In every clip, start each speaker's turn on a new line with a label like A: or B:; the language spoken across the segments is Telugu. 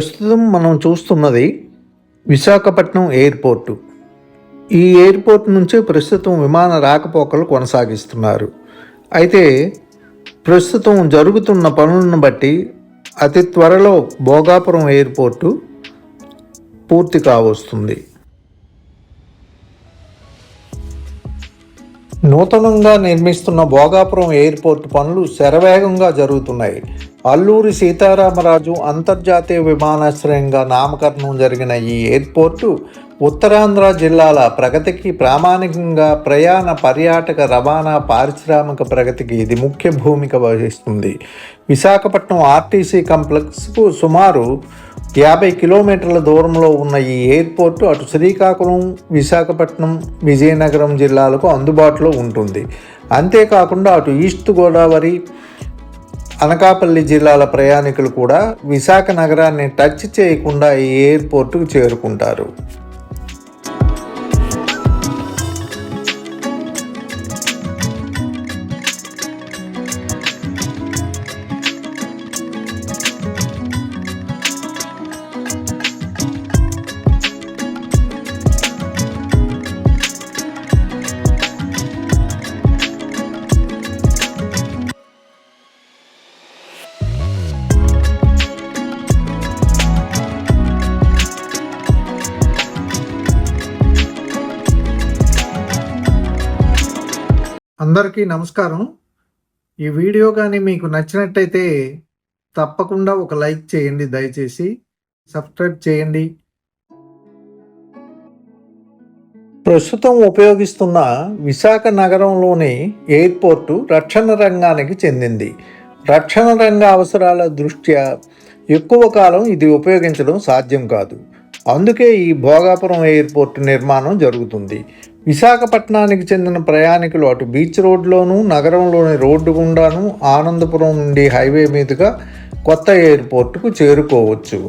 A: ప్రస్తుతం మనం చూస్తున్నది విశాఖపట్నం ఎయిర్పోర్టు. ఈ ఎయిర్పోర్ట్ నుంచే ప్రస్తుతం విమాన రాకపోకలు కొనసాగిస్తున్నారు. అయితే ప్రస్తుతం జరుగుతున్న పనులను బట్టి అతి త్వరలో భోగాపురం ఎయిర్పోర్టు పూర్తి కావస్తుంది. నూతనంగా నిర్మిస్తున్న భోగాపురం ఎయిర్పోర్ట్ పనులు శరవేగంగా జరుగుతున్నాయి. అల్లూరి సీతారామరాజు అంతర్జాతీయ విమానాశ్రయంగా నామకరణం జరిగిన ఈ ఎయిర్పోర్టు ఉత్తరాంధ్ర జిల్లాల ప్రగతికి ప్రామాణికంగా ప్రయాణ పర్యాటక రవాణా పారిశ్రామిక ప్రగతికి ఇది ముఖ్య భూమిక వహిస్తుంది. విశాఖపట్నం ఆర్టీసీ కాంప్లెక్స్కు సుమారు యాభై కిలోమీటర్ల దూరంలో ఉన్న ఈ ఎయిర్పోర్టు అటు శ్రీకాకుళం విశాఖపట్నం విజయనగరం జిల్లాలకు అందుబాటులో ఉంటుంది. అంతేకాకుండా అటు ఈస్ట్ గోదావరి అనకాపల్లి జిల్లాల ప్రయాణికులు కూడా విశాఖ నగరాన్ని టచ్ చేయకుండా ఈ ఎయిర్పోర్టుకు చేరుకుంటారు. అందరికీ నమస్కారం. ఈ వీడియో కానీ మీకు నచ్చినట్టయితే తప్పకుండా ఒక లైక్ చేయండి దయచేసి సబ్స్క్రైబ్ చేయండి. ప్రస్తుతం ఉపయోగిస్తున్న విశాఖ నగరంలోని ఎయిర్పోర్టు రక్షణ రంగానికి చెందింది. రక్షణ రంగ అవసరాల దృష్ట్యా ఎక్కువ కాలం ఇది ఉపయోగించడం సాధ్యం కాదు. అందుకే ఈ భోగాపురం ఎయిర్పోర్ట్ నిర్మాణం జరుగుతుంది. విశాఖపట్నానికి చెందిన ప్రయాణికులు అటు బీచ్ రోడ్లోను నగరంలోని రోడ్డు గుండాను ఆనందపురం నుండి హైవే మీదుగా కొత్త ఎయిర్పోర్టుకు చేరుకోవచ్చు.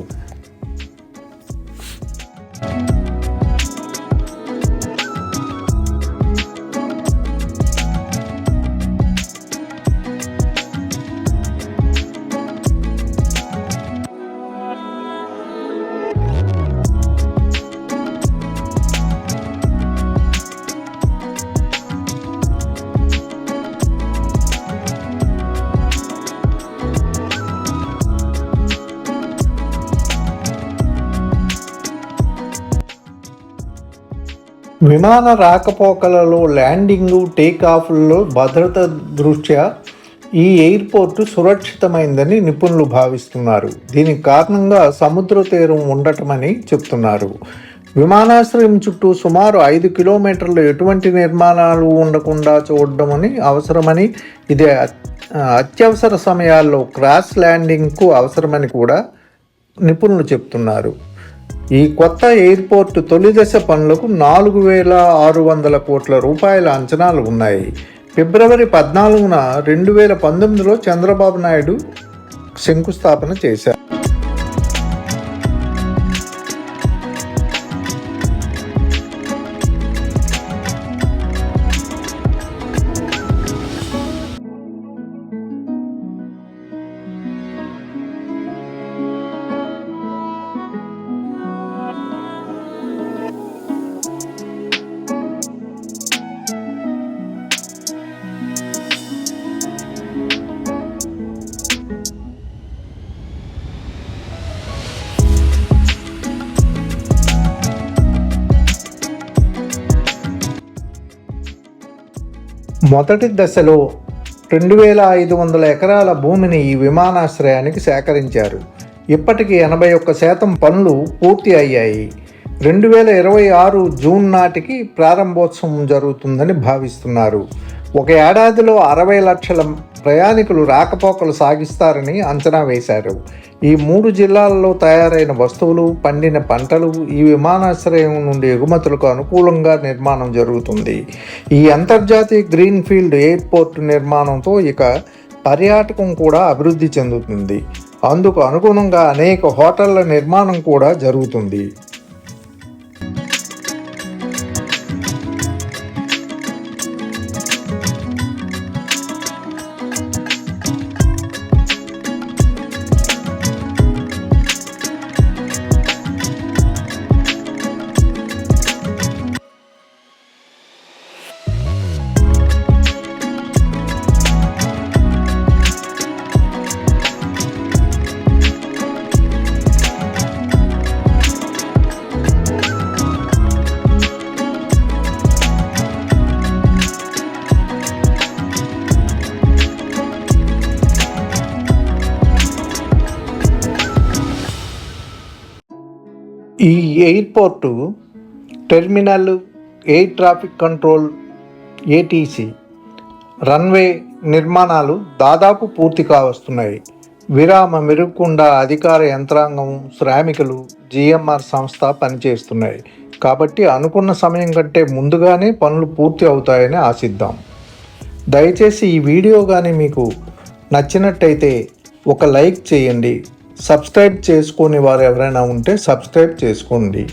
A: విమాన రాకపోకలలో ల్యాండింగు టేక్ఆఫ్లలో భద్రత దృష్ట్యా ఈ ఎయిర్పోర్టు సురక్షితమైందని నిపుణులు భావిస్తున్నారు. దీనికి కారణంగా సముద్ర తీరం ఉండటమని చెప్తున్నారు. విమానాశ్రయం చుట్టూ సుమారు ఐదు కిలోమీటర్లు ఎటువంటి నిర్మాణాలు ఉండకుండా చూడడమని అవసరమని ఇది అత్యవసర సమయాల్లో క్రాస్ ల్యాండింగ్కు అవసరమని కూడా నిపుణులు చెప్తున్నారు. ఈ కొత్త ఎయిర్పోర్ట్ తొలి దశ పనులకు నాలుగు వేల ఆరు వందల కోట్ల రూపాయల అంచనాలు ఉన్నాయి. ఫిబ్రవరి పద్నాలుగున రెండు వేల పంతొమ్మిదిలో చంద్రబాబు నాయుడు శంకుస్థాపన చేశారు. మొదటి దశలో రెండు వేల ఐదు వందల ఎకరాల భూమిని ఈ విమానాశ్రయానికి సేకరించారు. ఇప్పటికి ఎనభై ఒక్క శాతం పనులు పూర్తి అయ్యాయి. రెండు వేల ఇరవై ఆరు జూన్ నాటికి ప్రారంభోత్సవం జరుగుతుందని భావిస్తున్నారు. ఒక ఏడాదిలో అరవై లక్షల ప్రయాణికులు రాకపోకలు సాగిస్తారని అంచనా వేశారు. ఈ మూడు జిల్లాలలో తయారైన వస్తువులు పండిన పంటలు ఈ విమానాశ్రయం నుండి ఎగుమతులకు అనుకూలంగా నిర్మాణం జరుగుతుంది. ఈ అంతర్జాతీయ గ్రీన్ఫీల్డ్ ఎయిర్పోర్ట్ నిర్మాణంతో ఇక పర్యాటకం కూడా అభివృద్ధి చెందుతుంది. అందుకు అనుగుణంగా అనేక హోటళ్ళ నిర్మాణం కూడా జరుగుతుంది. ఈ airport terminal air traffic control ATC runway నిర్మాణాలు దాదాపు పూర్తి కావస్తున్నాయి. విరామ మెరుగకుండా అధికార యంత్రాంగం శ్రామికులు జిఎంఆర్ సంస్థ పనిచేస్తున్నాయి. కాబట్టి అనుకున్న సమయం కంటే ముందుగానే పనులు పూర్తి అవుతాయని ఆశిద్దాం. దయచేసి ఈ వీడియో కానీ మీకు నచ్చినట్టయితే ఒక లైక్ చేయండి. సబ్స్క్రైబ్ చేసుకొని వారు ఎవరైనా ఉంటే సబ్స్క్రైబ్ చేసుకోండి.